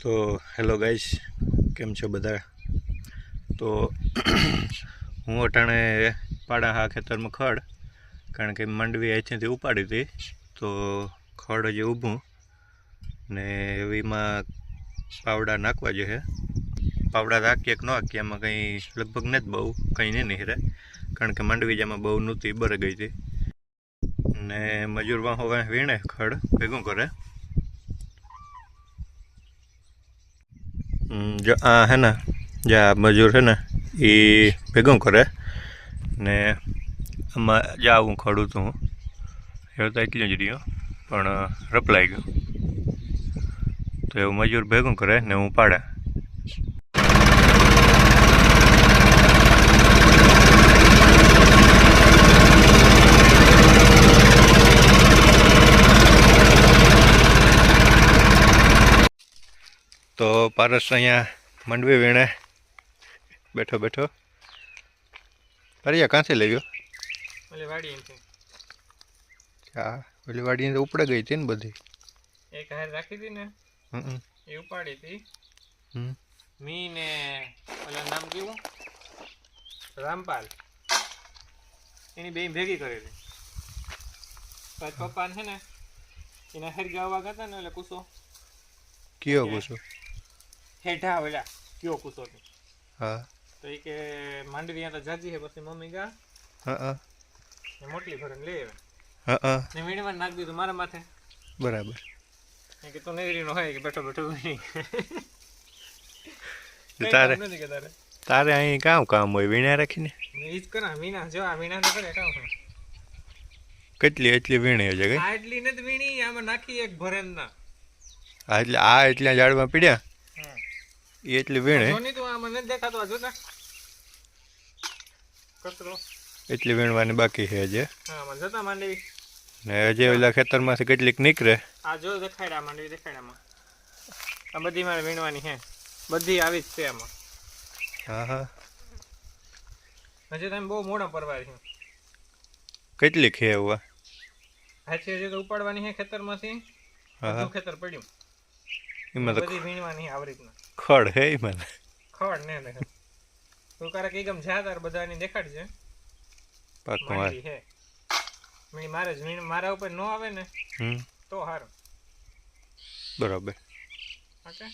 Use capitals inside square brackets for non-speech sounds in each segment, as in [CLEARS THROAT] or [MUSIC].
તો hello guys, કેમ છો બધા? તો [CLEARS THROAT] હું અટાણે પાડા હા ખેતરમાં ખડ, કારણ કે માંડવી અહીંથી ઉપાડી હતી, તો ખડ જે ઊભું ને એવીમાં પાવડા નાખવા જોઈએ. પાવડા રાખીએ કે ન રાખીએ એમાં કંઈ લગભગ નથી બહુ, કંઈ નહીં નીકળે કારણ કે માંડવી જેમાં બહુ નહોતી, બર ગઈ હતી. ને મજૂરમાં હવે વીણે ખડ ભેગું કરે. જો આ હે ને જે આ મજૂર છે ને એ ભેગું કરે ને આમાં જે હું ખડું હું એવું તો એટલું જ રહ્યો પણ રપલાઈ ગયું તો એવું મજૂર ભેગું કરે ને હું પાડે તો પારસ અહીંયા મંડવી વીણે. બેઠો બેઠો. પરિયા ક્યાંથી લઈ ગયો? એમથી ઓલી વાડી ઉપડે ગઈ હતી ને બધી. એક હાર રાખી હતી ને હમ એ ઉપાડી હતી હમ. મી ને ઓલા નામ કેવું? રામપાલ. એની બે ભેગી કરી હતી. પછી પપ્પા છે ને એના હેર ગાવા ગયા હતા ને એટલે કુસો. કયો પૂછો હેઠા ઓલા કયો કૂતો હતી હા. તો એ કે માંડવી તો જાજી હે પછી મમ્મી ગા. હા હા. મોટલી ભરણ લઈ આવે હા હા. ને વીણમાં નાખ દીધું મારા માથે. બરાબર. એ કે તું નેવરીનો હોય કે બેઠો બેઠો તારે તારે? અહીં કામ કામ હોય વીણા રાખીને? ઈ જ કરા વીણા જો આ વીણા ને કરે કામ કેટલી એટલી વીણી છે કઈ આ એટલી નથી વીણી આમાં નાખી એક ભરેન ના આ એટલે આ એટલા ઝાડમાં પીડ્યા? એ એટલી વીણે. એટલી વીણવાની બાકી છે હજી. ને હજી ઓલા ખેતરમાંથી કેટલીક નીકળે. આ જો દેખાડ્યા માંડવી દેખાડ્યામાં. આ બધી મારે વીણવાની છે. બધી આવી જ છે આમાં. હા હા. હજી તમે બહુ મોડા પરવાર છે. કેટલીક છે એવું હાથી હજી તો ઉપાડવાની છે ખેતરમાંથી. ખેતર પડ્યું. એમાં તો બધી વીણવાની આવી રીતના ખડ હે એમાં ખડ ને ને. તું કારક ગમ જા તાર બધાની દેખાડજે. પાકું હા. છે મીણી મારે જ વીણ મારા ઉપર ન આવે ને હમ. તો સારું બરાબર. ઓકે?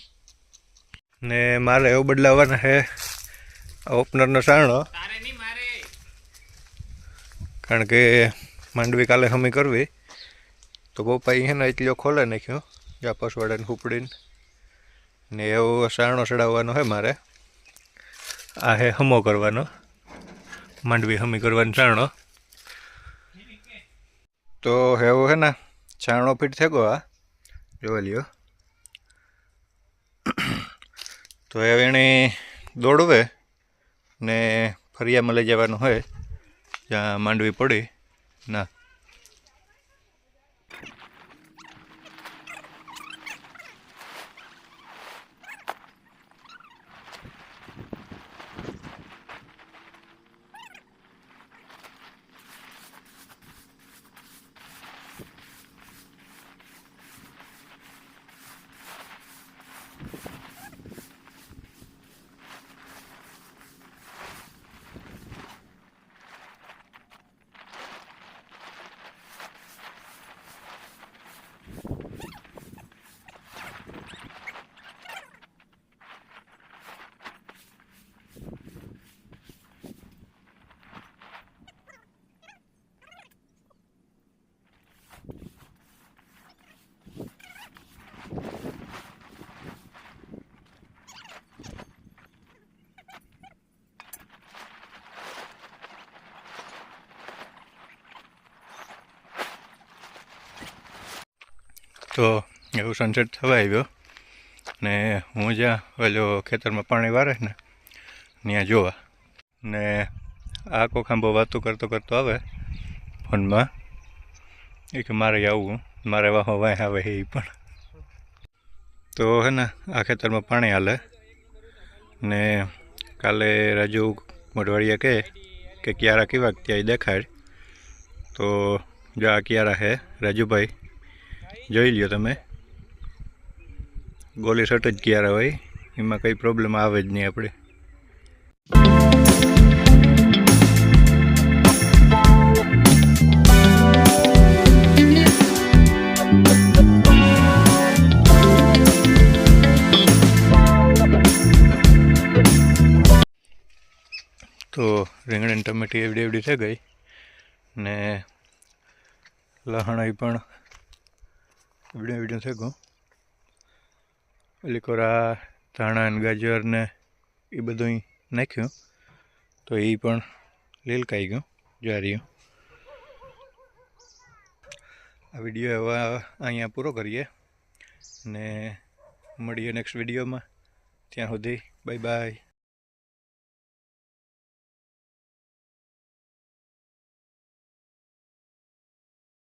ને મારે એવું બદલાવવાના છે ઓપનરનો મારે. કારણ કે માંડવી કાલે હમી કરવી. તો પપ્પાએ છે ને એટલો ખોલે નાખ્યો યા પસવાડાને ઉપડીને. ને એવો સાણો ચડાવવાનો હે મારે. આ હે હમો કરવાનો. માંડવી હમી કરવાનો સાણો તો હેવો છે ને છાણો ફીટ થઈ આ. જોવા લ્યો. તો હવે એને દોડવે ને ફરિયામાં લઈ જવાનું હોય, જ્યાં માંડવી પડી. ના. તો એવું સનસેટ થવા આવ્યો ને હું જ્યાં ઓલો ખેતરમાં પાણી વારે ને, ત્યાં જોવા. ને આ કોખાંબો વાતો કરતો કરતો આવે ફોનમાં. એ કે મારે આવવું મારે વાહો વાંહ આવે એ પણ. તો હે ને, આ ખેતરમાં પાણી હાલે. ને કાલે રાજુ મોઢવાડિયા કહે કે ક્યારા કેવા ક્યાંય દેખાડ તો જો આ ક્યારા હે રાજુભાઈ જોઈ લ્યો તમે. ગોલી સટ જ ક્યારે હોય, એમાં કંઈ પ્રોબ્લેમ આવે જ નહીં આપણે. તો રીંગણી ટમેટી એવડી એવડી થઈ ગઈ ને લહણાઈ પણ વીડિયો થઈ ગયું એટલે કોરા ધાણા અને ગાજર ને એ બધું નાખ્યું. તો એ પણ લીલકાઈ ગયું, જાર્યું. આ વીડિયો હવે અહીંયા પૂરો કરીએ ને મળીએ નેક્સ્ટ વિડીયોમાં. ત્યાં સુધી બાય બાય